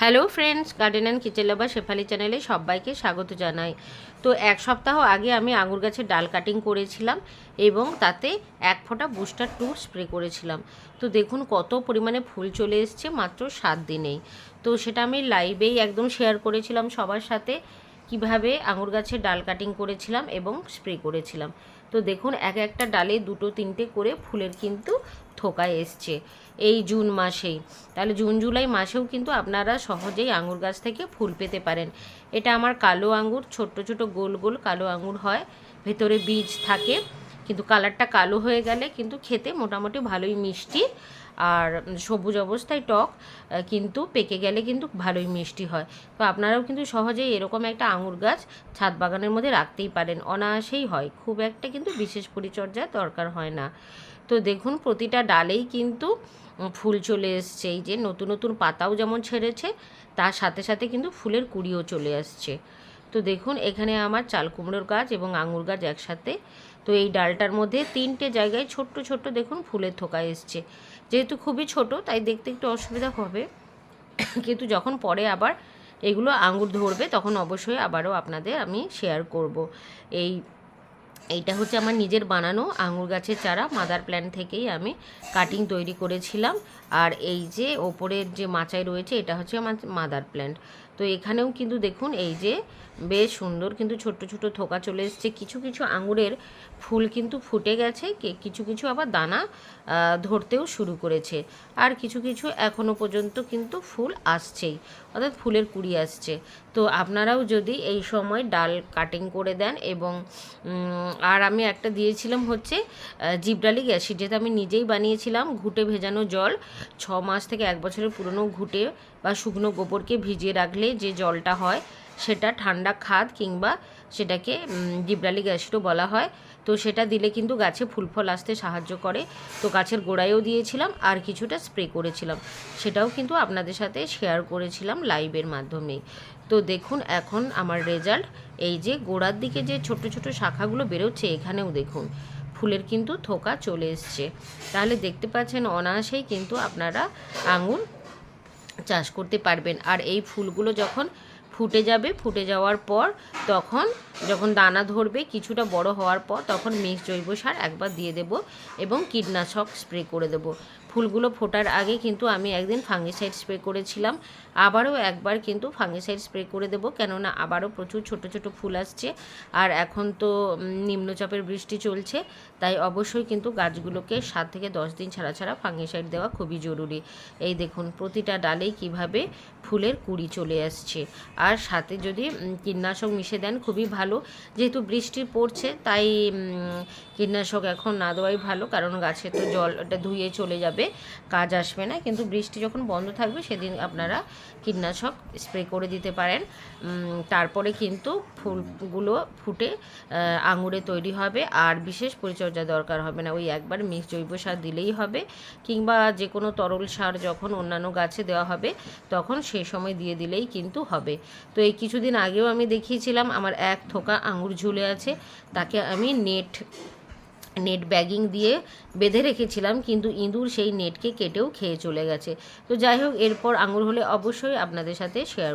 Hello friends garden and kitchen lover Shefali চ্যানেলে সবাইকে স্বাগত জানাই। তো এক সপ্তাহ আগে আমি আঙুর গাছের ডাল কাটিং করেছিলাম এবং তাতে এক ফোঁটা বুস্টার টু স্প্রে করেছিলাম। তো দেখুন কত পরিমাণে ফুল চলে এসছে মাত্র সাত দিনেই। তো সেটা আমি লাইভেই একদম শেয়ার করেছিলাম সবার সাথে। কীভাবে আঙুর গাছের ডাল কাটিং করেছিলাম এবং স্প্রে করেছিলাম। তো দেখুন, এক একটা ডালে দুটো তিনটে করে ফুলের কিন্তু থোকা এসছে এই জুন মাসেই। তাহলে জুন, জুলাই মাসেও কিন্তু আপনারা সহজেই আঙুর গাছ থেকে ফুল পেতে পারেন। এটা আমার কালো আঙুর, ছোট্ট ছোট গোল গোল কালো আঙুর হয়। ভেতরে বীজ থাকে, কিন্তু কালারটা কালো হয়ে গেলে কিন্তু খেতে মোটামুটি ভালোই মিষ্টি। আর সবুজ অবস্থায় টক কিন্তু পেকে গেলে কিন্তু ভালোই মিষ্টি হয়। তো আপনারাও কিন্তু সহজেই এরকম একটা আঙুর গাছ ছাদ বাগানের মধ্যে রাখতেই পারেন। অনায়াসেই হয়। খুব একটা কিন্তু বিশেষ পরিচর্যার দরকার হয় না। তো দেখুন, প্রতিটা ডালেই কিন্তু ফুল চলে এসছে। এই যে নতুন নতুন পাতাও যেমন ছেড়েছে, তার সাথে সাথে কিন্তু ফুলের কুড়িও চলে আসছে। তো দেখুন, এখানে আমার চাল কুমড়োর গাছ এবং আঙুর গাছ একসাথে। তো এই ডালটার মধ্যে তিনটে জায়গায় ছোট্ট ছোট্ট দেখুন ফুলের থোকা এসছে। যেহেতু খুবই ছোট, তাই দেখতে একটু অসুবিধা হবে। কিন্তু যখন পরে আবার এগুলো আঙুর ধরবে, তখন অবশ্যই আবারও আপনাদের আমি শেয়ার করব। এই এইটা হচ্ছে আমার নিজের বানানো আঙুর গাছের চারা। মাদার প্ল্যান্ট থেকেই আমি কাটিং তৈরি করেছিলাম। আর এই যে ওপরের যে মাচায় রয়েছে, এটা হচ্ছে আমার মাদার প্ল্যান্ট তো এখানেও কিন্তু দেখুন, এই যে বেশ সুন্দর কিন্তু ছোট্ট ছোট থোকা চলে এসছে। কিছু কিছু আঙুরের ফুল কিন্তু ফুটে গেছে। কিছু কিছু আবার দানা ধরতেও শুরু করেছে। আর কিছু কিছু এখনও পর্যন্ত কিন্তু ফুল আসছেই। অর্থাৎ ফুলের কুড়ি আসছে। তো আপনারাও যদি এই সময় ডাল কাটিং করে দেন এবং আর আমি একটা দিয়েছিলাম হচ্ছে জিবডালিক অ্যাসিড, যেটা আমি নিজেই বানিয়েছিলাম, ঘুটে ভেজানো জল। ছ মাস থেকে এক বছরের পুরনো ঘুটে বা শুকনো গোবরকে ভিজিয়ে রাখলে যে জলটা হয়, সেটা ঠান্ডা খাদ কিংবা সেটাকে জিব্রালিক অ্যাসিডও বলা হয়। তো সেটা দিলে কিন্তু গাছে ফুল ফল আসতে সাহায্য করে। তো গাছের গোড়ায়ও দিয়েছিলাম আর কিছুটা স্প্রে করেছিলাম। সেটাও কিন্তু আপনাদের সাথে শেয়ার করেছিলাম লাইভের মাধ্যমে তো দেখুন, এখন আমার রেজাল্ট। এই যে গোড়ার দিকে যে ছোট ছোট শাখাগুলো বেরোচ্ছে, এখানেও দেখুন ফুলের কিন্তু থোকা চলে এসছে। তাহলে দেখতে পাচ্ছেন অনায়াসেই কিন্তু আপনারা আঙুর চাষ করতে পারবেন। আর এই ফুলগুলো যখন ফুটে যাবে, ফুটে যাওয়ার পর তখন যখন দানা ধরবে কিছুটা বড় হওয়ার পর তখন মিক্স জৈব সার একবার দিয়ে দেব এবং কীটনাশক স্প্রে করে দেব। ফুলগুলো ফোটার আগে কিন্তু আমি একদিন ফাঙ্গিসাইড স্প্রে করেছিলাম। আবারও একবার কিন্তু ফাঙ্গিসাইড স্প্রে করে দেব, কেননা আবারও প্রচুর ছোট ছোট ফুল আসছে আর এখন তো নিম্নচাপের বৃষ্টি চলছে, তাই অবশ্যই কিন্তু গাছগুলোকে সাত থেকে দশ দিন ছাড়া ছাড়া ফাঙ্গিসাইড দেওয়া খুবই জরুরি। এই দেখুন, প্রতিটা ডালেই কীভাবে ফুলের কুড়ি চলে আসছে। আর সাথে যদি কীটনাশক মিশে দেন খুবই ভালো, যেহেতু বৃষ্টি পড়ছে, তাই কীটনাশক এখন না দেওয়াই ভালো, কারণ গাছে তো জলটা ধুয়ে চলে যাবে। কাজ আসবে না, কিন্তু বৃষ্টি যখন বন্ধ থাকবে সেদিন আপনারা কীটনাশক স্প্রে করে দিতে পারেন। তারপরে কিন্তু ফুলগুলো ফুটে আঙুরে তৈরি হবে, আর বিশেষ পরিচর্যা দরকার হবে না, ওই একবার মিক্স জৈব সার দিলেই হবে, কিংবা যে কোনো তরল সার যখন অন্যান্য গাছে দেওয়া হবে, তখন সেই সময় দিয়ে দিলেই কিন্তু হবে। তো এই কিছুদিন আগেও আমি দেখিয়েছিলাম, আমার এক থোকা আঙুর ঝুলে আছে, তাকে আমি নেট নেট ব্যাগিং দিয়ে বেঁধে রেখেছিলাম, কিন্তু ইঁদুর সেই নেটকে কেটেও খেয়ে চলে গেছে। তো যাই হোক, এরপর আঙুর হলে অবশ্যই আপনাদের সাথে শেয়ার